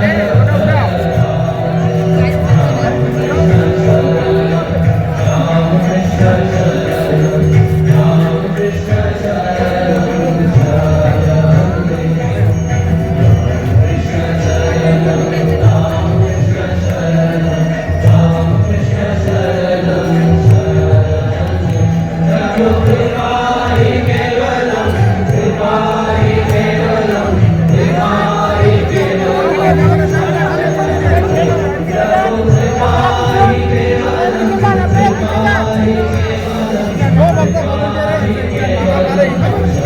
네. তুমি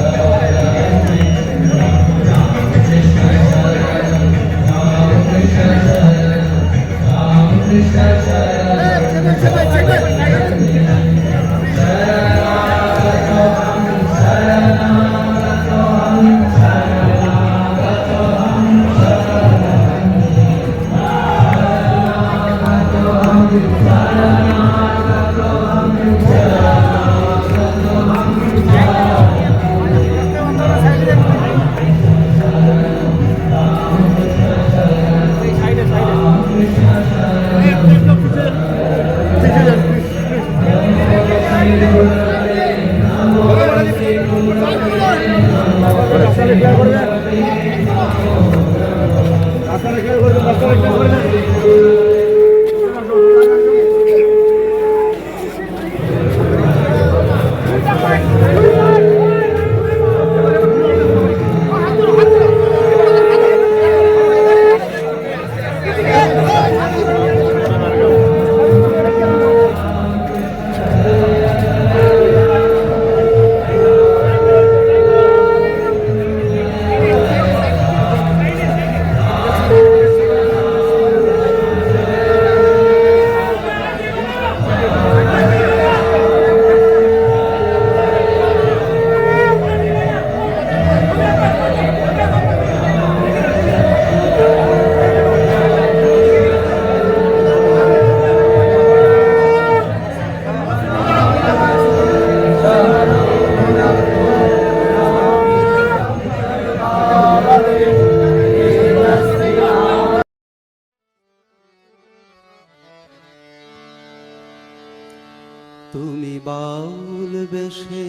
বেশে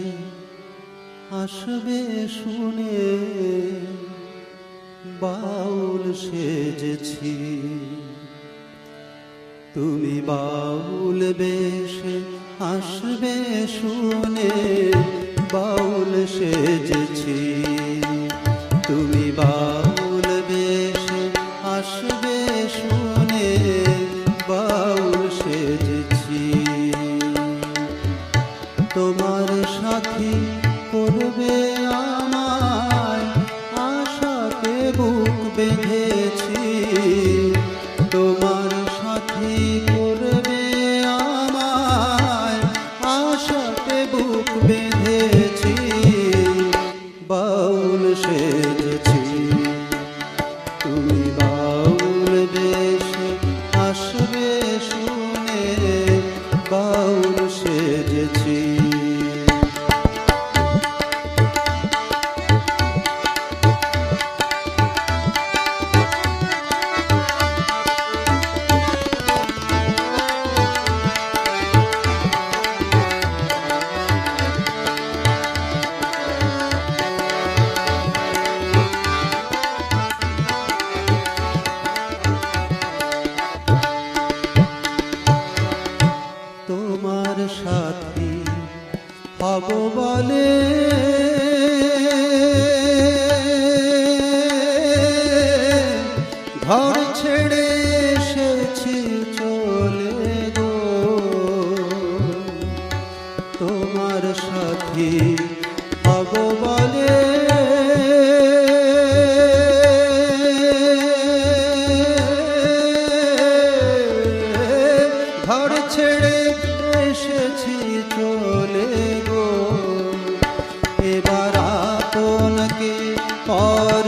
আসবে শুনে বাউল সেজেছি। তুমি বাউল বেশে আসবে শুনে বাউল সেজেছি। তোমার সাথী করবে আমায় আশাতে বুক বেঁধেছি। তোমার সাথী করবে আমায় আশাতে বুক বেঁধেছি। বাউল সেজেছি। তুমি বাউল বেশে আসবে শুনে, বাউল সাথী হব বলে। ঘর ছেড়ে এসেছি চলে গো। তোমার সাথী হব বলে। ঘর ছেড়ে এসেছি চলে গো। এবার আপনাকে পর